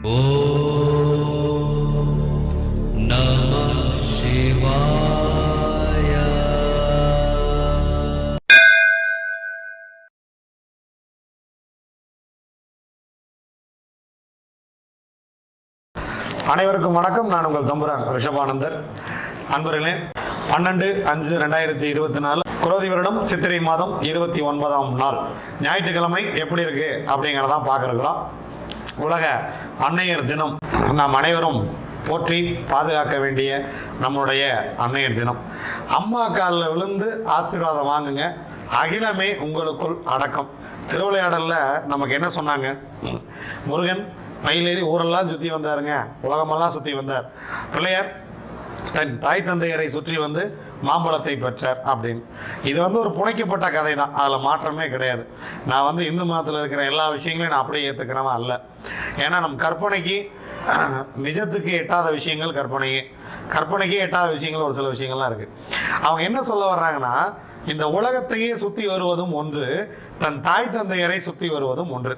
அனைவருக்கும் வணக்கம். நான் உங்கள் தம்புரான் ரிஷபானந்தர். அன்பர்களே பன்னெண்டு அஞ்சு ரெண்டாயிரத்தி இருபத்தி நாலு குரோதி வருடம் சித்திரை மாதம் இருபத்தி ஒன்பதாம் நாள். ஞாயிற்றுக்கிழமை எப்படி இருக்கு அப்படிங்கிறதான் பார்க்க இருக்கிறோம். உலக அன்னையர் தினம். நாம் அனைவரும் போற்றி பாதுகாக்க வேண்டிய நம்மளுடைய அன்னையர் தினம். அம்மா காலில் விழுந்து ஆசீர்வாதம் வாங்குங்க. அகிலமே உங்களுக்குள் அடக்கம். திருவிளையாடலில் நமக்கு என்ன சொன்னாங்க? முருகன் மயிலேறி ஊரெல்லாம் சுற்றி வந்தாருங்க. உலகமெல்லாம் சுற்றி வந்தார். பிள்ளையார் தன் தாய் தந்தையரை சுற்றி வந்து மாம்பழத்தை பெற்றார் அப்படின்னு. இது வந்து ஒரு புனைக்கப்பட்ட கதை தான் அதில் மாற்றமே கிடையாது. நான் வந்து இந்து மதத்தில் இருக்கிற எல்லா விஷயங்களையும் நான் அப்படியே ஏற்றுக்கிறவன் அல்ல. ஏன்னா நம் கற்பனைக்கு நிஜத்துக்கு எட்டாத விஷயங்கள் கற்பனையே. கற்பனைக்கே எட்டாத விஷயங்கள் ஒரு சில விஷயங்கள்லாம் இருக்குது அவங்க என்ன சொல்ல வர்றாங்கன்னா இந்த உலகத்தையே சுற்றி வருவதும் ஒன்று தன் தாய் தந்தையரை சுற்றி வருவதும் ஒன்று.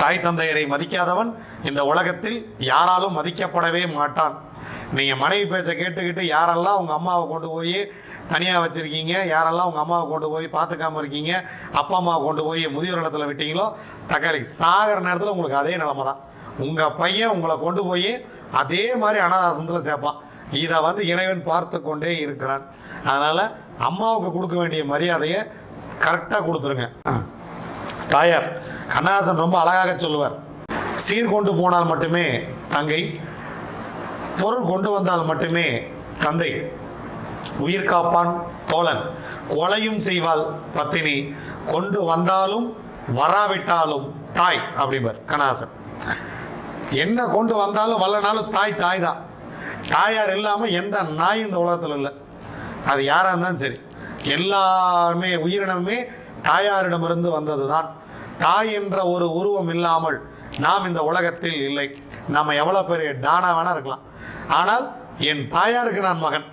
தாய் தந்தையரை மதிக்காதவன் இந்த உலகத்தில் யாராலும் மதிக்கப்படவே மாட்டான். நீங்கள் மனைவி பேச்சை கேட்டுக்கிட்டு யாரெல்லாம் உங்கள் அம்மாவை கொண்டு போய் தனியாக வச்சுருக்கீங்க யாரெல்லாம் உங்கள் அம்மாவை கொண்டு போய் பார்த்துக்காம இருக்கீங்க அப்பா அம்மாவை கொண்டு போய் முதியோர் இடத்துல விட்டீங்களோ தக்காளி சாகிற நேரத்தில் உங்களுக்கு அதே நிலமை தான் உங்கள் பையன் உங்களை கொண்டு போய் அதே மாதிரி அனாதாசனத்தில் சேர்ப்பான். இதை வந்து இறைவன் பார்த்து கொண்டே இருக்கிறான். அதனால் அம்மாவுக்கு கொடுக்க வேண்டிய மரியாதையை கரெக்டாக கொடுத்துருங்க. தாயார் கண்ணதாசன் ரொம்ப அழகாக சொல்லுவார். சீர் கொண்டு போனால் மட்டுமே தங்கை பொருள் கொண்டு வந்தால் மட்டுமே தந்தை உயிர் காப்பான் தோழன். கொலையும் செய்வாள் பத்தினி. கொண்டு வந்தாலும் வராவிட்டாலும் தாய் அப்படிம்பார் கணாசன் என்ன கொண்டு வந்தாலும் வரலனாலும் தாய் தாய் தான் தாயார் இல்லாமல் எந்த நாயும் இந்த உலகத்தில் இல்லை. அது யாராக இருந்தாலும் சரி. எல்லாருமே உயிரினமே தாயாரிடமிருந்து வந்தது தான் தாய் என்ற ஒரு உருவம் இல்லாமல் நாம் இந்த உலகத்தில் இல்லை. நாம் எவ்வளோ பெரிய டானா வேணா இருக்கலாம். ஆனால் என் தாயாருக்கு நான் மகன்.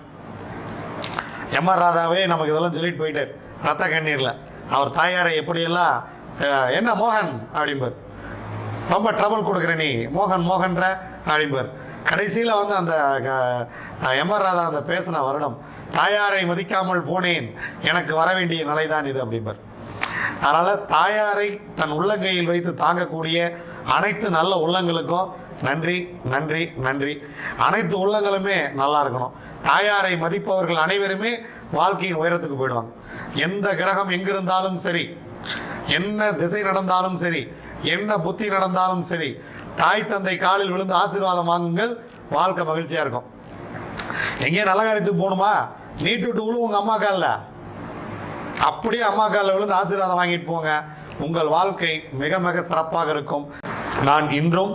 எம் ஆர் ராதாவே நமக்கு இதெல்லாம் சொல்லிட்டு போயிட்டார். ரத்த கண்ணீரில். அவர் தாயாரை எப்படியெல்லாம் என்ன மோகன் அப்படிம்பார். ரொம்ப ட்ரபிள் கொடுக்குற நீ மோகன் மோகன்ற அப்படிம்பார். கடைசியில் வந்து அந்த எம் ஆர் ராதா அந்த பேசின வருடம் தாயாரை மதிக்காமல் போனேன் எனக்கு வர வேண்டிய நிலைதான் இது அப்படிம்பார். அதனால் தாயாரை தன் உள்ளங்கையில் வைத்து தாங்கக்கூடிய அனைத்து நல்ல உள்ளங்களுக்கும் நன்றி நன்றி நன்றி. அனைத்து உள்ளங்களுமே நல்லா இருக்கணும். தாயாரை மதிப்பவர்கள் அனைவருமே வாழ்க்கையின் உயரத்துக்கு போயிடுவாங்க. எந்த கிரகம் எங்கிருந்தாலும் சரி என்ன திசை நடந்தாலும் சரி என்ன புத்தி நடந்தாலும் சரி தாய் தந்தை காலில் விழுந்து ஆசீர்வாதம் வாங்குங்கள் வாழ்க்கை மகிழ்ச்சியாக இருக்கும். எங்கேயும் நல்ல காரியத்துக்கு போகணுமா? நீட்டு விட்டு விழு உங்கள் அம்மா காலில். அப்படியே அம்மா காலில் விழுந்து ஆசீர்வாதம் வாங்கிட்டு போங்க. உங்கள் வாழ்க்கை மிக மிக சிறப்பாக இருக்கும். நான் இன்றும்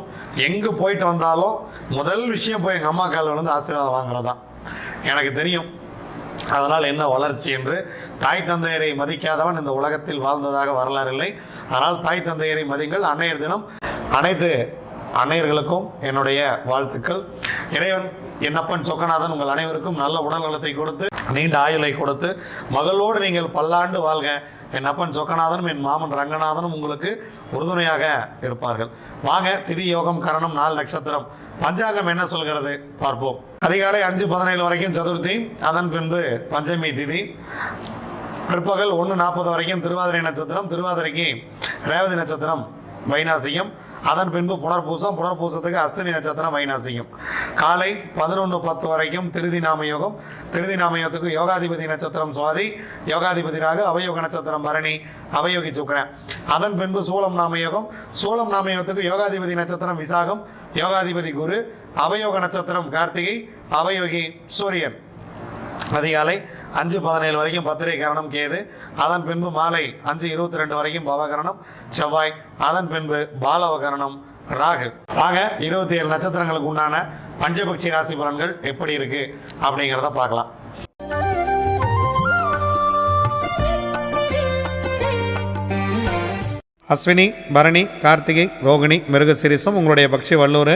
எங்கே போயிட்டு வந்தாலும் முதல் விஷயம் போய் எங்கள் அம்மா காலில் விழுந்து ஆசீர்வாதம் வாங்குறது தான் எனக்கு தெரியும். அதனால் என்ன வளர்ச்சி என்று. தாய் தந்தையரை மதிக்காதவன் இந்த உலகத்தில் வாழ்ந்ததாக வரலாறு இல்லை. அதனால் தாய் தந்தையரை மதிங்கள் அன்னையர் தினம் அனைத்து அனைவர்களுக்கும் என்னுடைய வாழ்த்துக்கள். இறைவன் என்னப்பன் சொக்கநாதன் உங்கள் அனைவருக்கும் நல்ல உடல் நலத்தை கொடுத்து நீண்ட ஆயுளை கொடுத்து மகளோடு நீங்கள் பல்லாண்டு வாழ்க. என் அப்பன் சொக்கநாதனும் என் மாமன் ரங்கநாதனும் உங்களுக்கு உறுதுணையாக இருப்பார்கள். வாங்க திதி யோகம் கரணம் நாலு நட்சத்திரம். பஞ்சாங்கம் என்ன சொல்கிறது? பார்ப்போம். அதிகாலை அஞ்சு பதினேழு வரைக்கும் சதுர்த்தி அதன் பின்பு பஞ்சமி திதி. பிற்பகல் ஒன்று நாற்பது வரைக்கும் திருவாதிரை நட்சத்திரம் திருவாதிரைக்கு ரேவதி நட்சத்திரம். வைநாசிகம் அதன் பின்பு புனர்பூசம் புனர்பூசத்துக்கு அஸ்வினி நட்சத்திரம் வைநாசிகம் காலை பதினொன்று பத்து வரைக்கும் திருதி நாம யோகம் திருதி நாம யோகத்துக்கு யோகாதிபதி நட்சத்திரம் சுவாதி யோகாதிபதியாக அவயோக நட்சத்திரம் பரணி அவயோகி சுக்கரன். அதன் பின்பு சூலம் நாம யோகம் சூலம் நாம யோகத்துக்கு யோகாதிபதி நட்சத்திரம் விசாகம் யோகாதிபதி குரு அவயோக நட்சத்திரம் கார்த்திகை அவயோகி சூரியன். அதிகாலை அஞ்சு பதினேழு வரைக்கும் பத்திரை கரணம் கேது. அதன் பின்பு மாலை அஞ்சு இருபத்தி ரெண்டு வரைக்கும் பவகரணம் செவ்வாய் அதன் பின்பு பாலவகரணம் ராகு. ஆக இருபத்தி ஏழு நட்சத்திரங்களுக்கு உண்டான பஞ்சபக்ஷி ராசி பலன்கள் எப்படி இருக்கு அப்படிங்கிறத பார்க்கலாம். அஸ்வினி பரணி கார்த்திகை ரோகிணி மிருகசிரிசம் உங்களுடைய பக்ஷி வல்லூர்.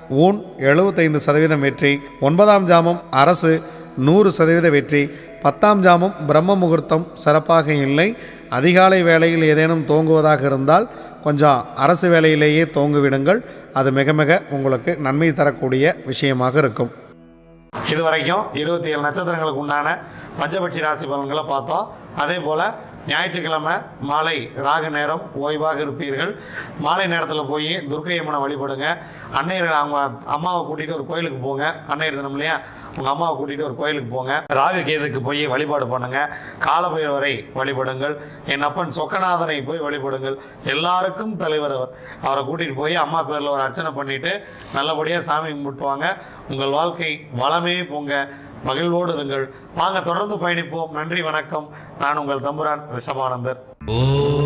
ஊன் எழுபத்தைந்து சதவீதம் வெற்றி ஒன்பதாம் ஜாமம் அரசு நூறு சதவீத வெற்றி பத்தாம் ஜாமம் பிரம்ம முகூர்த்தம் சிறப்பாக இல்லை. அதிகாலை வேளையில் ஏதேனும் தோங்குவதாக இருந்தால் கொஞ்சம் அரசு வேலையிலேயே தோங்குவிடுங்கள். அது மிக மிக உங்களுக்கு நன்மை தரக்கூடிய விஷயமாக இருக்கும். இதுவரைக்கும் இருபத்தி ஏழு நட்சத்திரங்களுக்கு உண்டான பஞ்சபட்சி ராசி பலன்களை பார்த்தோம். அதே போல் ஞாயிற்றுக்கிழமை மாலை ராகு நேரம் ஓய்வாக இருப்பீர்கள். மாலை நேரத்தில் போய் துர்க்கை அம்மனை வழிபடுங்க. அன்னையர்கள் அவங்க அம்மாவை கூட்டிகிட்டு ஒரு கோயிலுக்கு போங்க. அன்னையர் தினம் இல்லையா? உங்கள் அம்மாவை கூட்டிகிட்டு ஒரு கோயிலுக்கு போங்க. ராகு கேதுக்கு போய் வழிபாடு பண்ணுங்கள் காலபைரவரை வழிபடுங்கள். என் அப்பன் சொக்கநாதனை போய் வழிபடுங்கள். எல்லாருக்கும் தலைவர் அவர். அவரை கூட்டிகிட்டு போய் அம்மா பேரில் ஒரு அர்ச்சனை பண்ணிவிட்டு நல்லபடியாக சாமி கும்பிட்டுவாங்க. உங்கள் வாழ்க்கை வளமே போங்க. மகிழ்வோடு இருங்கள். வாங்க தொடர்ந்து பயணிப்போம். நன்றி வணக்கம். நான் உங்கள் தம்புரான் ரிஷபானந்தர். ஓ